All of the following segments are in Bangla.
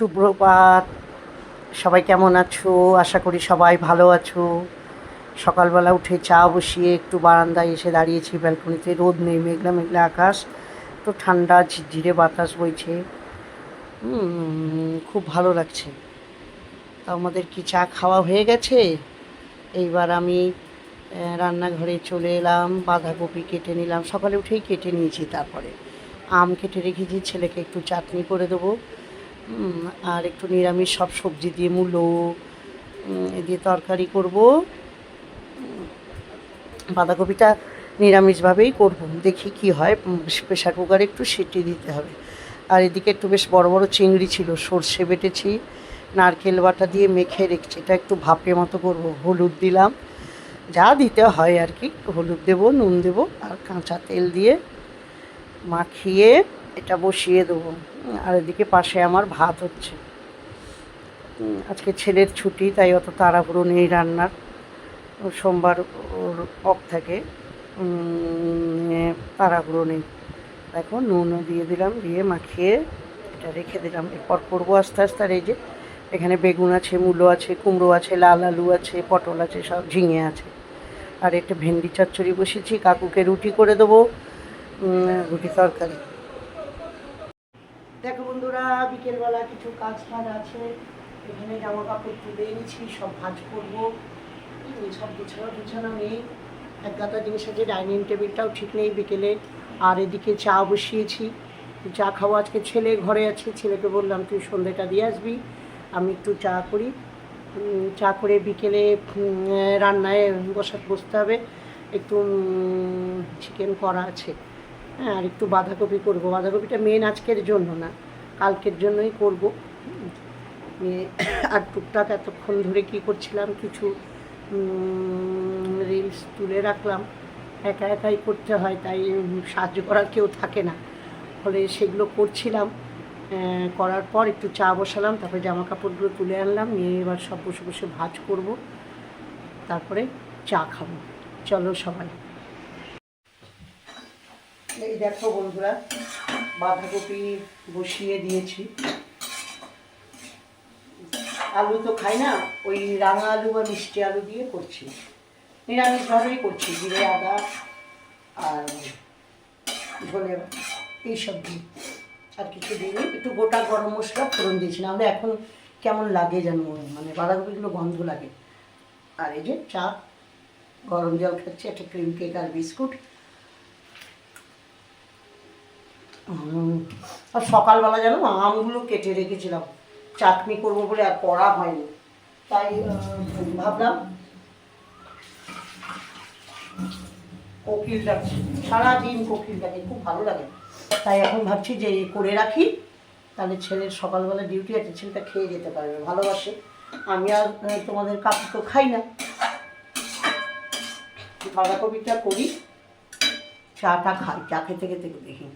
সুপ্রভাত। সবাই কেমন আছো? আশা করি সবাই ভালো আছো। সকালবেলা উঠে চা বসিয়ে একটু বারান্দায় এসে দাঁড়িয়েছি, ব্যালকনিতে। রোদ নেই, মেঘলা মেঘলা আকাশ। তো ঠান্ডা, ঝিরঝিরে বাতাস বইছে। খুব ভালো লাগছে। তা আমাদের কি চা খাওয়া হয়ে গেছে? এইবার আমি রান্নাঘরে চলে এলাম, বাঁধাকপি কেটে নিলাম। সকালে উঠেই কেটে নিয়েছি তারপরে। আম কেটে রেখেছি, ছেলেকে একটু চাটনি করে দেবো। আর একটু নিরামিষ সব সবজি দিয়ে মূলো দিয়ে তরকারি করব। বাঁধাকপিটা নিরামিষভাবেই করব। দেখি কি হয়। প্রেশার কুকারে একটু সিটি দিতে হবে। আর এদিকে একটু বেশ বড় বড় চিংড়ি ছিল, সর্ষে বেটেছি, নারকেল বাটা দিয়ে মেখে রেখেছি। এটা একটু ভাপে মতো করব। হলুদ দিলাম। যা দিতে হয় আর কি। হলুদ দেবো, নুন দেবো, আর কাঁচা তেল দিয়ে মাখিয়ে এটা বসিয়ে দেবো। আর এদিকে পাশে আমার ভাত হচ্ছে। আজকে ছেলের ছুটি তাই অত তাড়াহুড়ো নেই রান্নার। সোমবার ওর অফ থাকে। তাড়াহুড়ো নেই। দেখো নুনও দিয়ে দিলাম দিয়ে মাখিয়ে এটা রেখে দিলাম। এরপর করব আস্তে আস্তে আর এই যে এখানে বেগুন আছে মূলো আছে কুমড়ো আছে লাল আলু আছে পটল আছে সব ঝিঙে আছে। আর একটা ভেন্ডি চচ্চড়ি বসেছি কাকুকে রুটি করে দেবো। রুটি তরকারি। দেখো বন্ধুরা, বিকেলবেলা কিছু কাজ ফাজ আছে। এখানে জামা কাপড় তুলে এনেছি, সব ভাজ করব। সব গুছানো গুছানো নেই। এক গাদা জিনিস আছে, ডাইনিং টেবিলটাও ঠিক নেই বিকেলে। আর এদিকে চা বসিয়েছি। চা খাব আজকে ছেলে ঘরে আছে। ছেলেকে বললাম, তুই সন্ধ্যেটা দিয়ে আসবি, আমি একটু চা করি। চা করে বিকেলে রান্নায় বসা বসতে হবে। একটু চিকেন করা আছে। হ্যাঁ আর একটু বাঁধাকপি করব। বাঁধাকপিটা মেন আজকের জন্য না, কালকের জন্যই করব। আর টুকটাক এতক্ষণ ধরে কী করছিলাম, কিছু রিলস তুলে রাখলাম। একা একাই করতে হয়, তাই সাহায্য করার কেউ থাকে না। ফলে সেগুলো করছিলাম করার পর একটু চা বসালাম, তারপরে জামা কাপড়গুলো তুলে আনলাম, নিয়ে এবার সব বসে বসে ভাজ করব। তারপরে চা খাব। চলো সবাই। এই দেখো বন্ধুরা, বাঁধাকপি বসিয়ে দিয়েছি। আলু তো খাই না, ওই রাঙা আলু বা মিষ্টি আলু দিয়ে করছি। নিরামিষভাবেই করছি, জিরে, আদা আর ধনে এইসব দিয়ে। আর কিছু দিইনি, একটু গোটা গরম মশলা ফোড়ন দিয়েছি, নাহলে এখন কেমন লাগে যেন মানে বাঁধাকপিগুলো গন্ধ লাগে। আর এই যে চা, গরম জল খাচ্ছি, একটা ক্রিম কেক আর বিস্কুট। আর সকালবেলা জানো, আমগুলো কেটে রেখেছিলাম। চাটনি করব বলে আর করা হয়নি। তাই ভাবলাম কোকিল ডাকছে সারাদিন কোকিল ডাকে খুব ভালো লাগে। তাই এখন ভাবছি যে করে রাখি। তাহলে ছেলের সকালবেলা ডিউটি আছে, ছেলেটা খেয়ে যেতে পারবে, ভালোবাসে। আমি আর তোমাদের কাপড় তো খাই না। বাঁধাকপিটা করি, চাটা খাই, চা খেতে খেতে দেখি।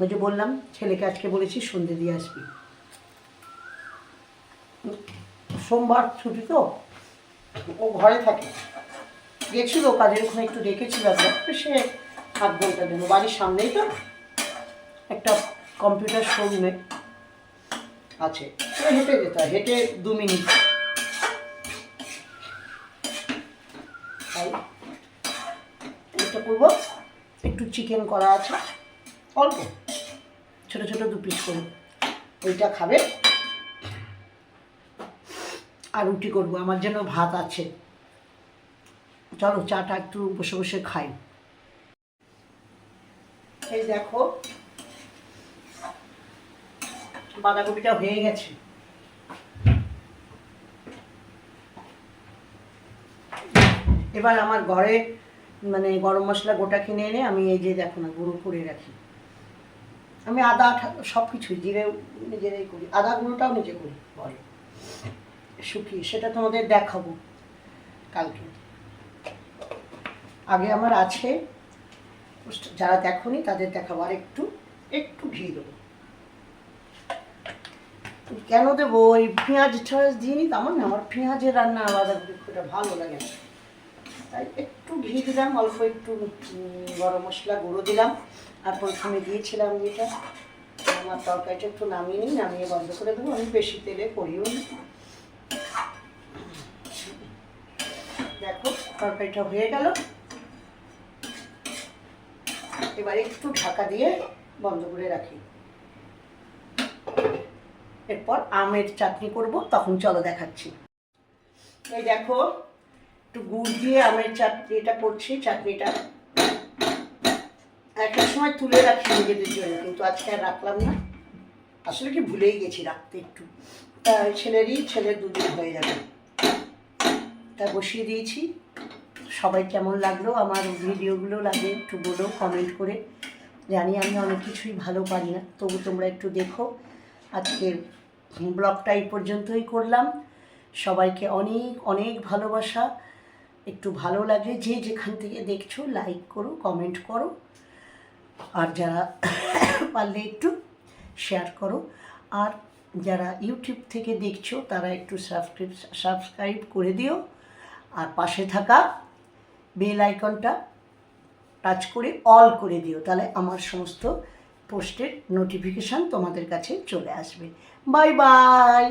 ওই যে বললাম ছেলেকে আজকে বলেছি সন্ধে দিয়ে আসবি। সোমবার ছুটি তো? ও ঘরে থাকে। গেছিল কাজের ওখানে একটু ডেকেছিল একবার। সে আধ ঘণ্টার জন্য। বাড়ির সামনেই তো একটা কম্পিউটার শোরুমে আছে। হেঁটে যেতে হয় হেঁটে দু মিনিট। এটা করব। একটু চিকেন করা আছে। অল্প। ছোট ছোট দু পিস করে। ওইটা খাবে। আর রুটি করব, আমার জন্য ভাত আছে। চলো, চাটা একটু বসে বসে খাই। এই দেখো, বাঁধাকপিটা হয়ে গেছে। এবার আমার ঘরে মানে গরম মশলা গোটা কিনে এনে আমি এই যে দেখো না, গুঁড়ো করে রাখি। আমি আদা সব কিছুই জিরে নিজেরাই করি। আদা গুঁড়োটাও নিজে করি ঘরে শুকিয়ে, সেটা তোমাদের দেখাবো কালকে। আগে আমার আছে যারা দেখোনি তাদের দেখাবো। আর একটু একটু ঘি দেবো। কেন দেবো? ওই পেঁয়াজ ঠাজ দিয়ে নি আমার না, আমার পেঁয়াজের রান্না আলাদা, খুব ভালো লাগে না। তাই একটু ঘি দিলাম, অল্প একটু গরম মশলা গুঁড়ো দিলাম আর প্রথমে দিয়েছিলাম যেটা। আমার তরকারিটা একটু নামিয়ে নিই, নামিয়ে বন্ধ করে দেবো। আমি বেশি তেলে করিও নি। দেখো, তরকারিটা হয়ে গেল। এবারে একটু ঢাকা দিয়ে বন্ধ করে রাখি। এরপর আমের চাটনি করব, তখন চলো দেখাচ্ছি। এই দেখো একটু গুড় দিয়ে আমের চাটনিটা করছি, চাটনিটা একটা সময় তুলে রাখি নিজেদের জন্য, কিন্তু আজকে আর রাখলাম না। আসলে কি ভুলেই গেছি রাখতে একটু। তা ছেলেরই, ছেলের দুদিন হয়ে যাবে তা বসিয়ে দিয়েছি। সবাই কেমন লাগল? আমার ভিডিওগুলো লাগে একটু বলো কমেন্ট করে। জানি আমি অনেক কিছুই ভালো পারি না, তবু তোমরা একটু দেখো। আজকের ব্লগটা এই পর্যন্তই করলাম। সবাইকে অনেক অনেক ভালোবাসা। একটু ভালো লাগে যে যেখান থেকে দেখছ লাইক করো কমেন্ট করো। আর যারা পারলে একটু শেয়ার করো। আর যারা ইউটিউব থেকে দেখছ, তারা একটু সাবস্ক্রাইব সাবস্ক্রাইব করে দিও। আর পাশে থাকা বেল আইকনটা টাচ করে অল করে দিও। তাহলে আমার সমস্ত পোস্টের নোটিফিকেশান তোমাদের কাছে চলে আসবে। Bye bye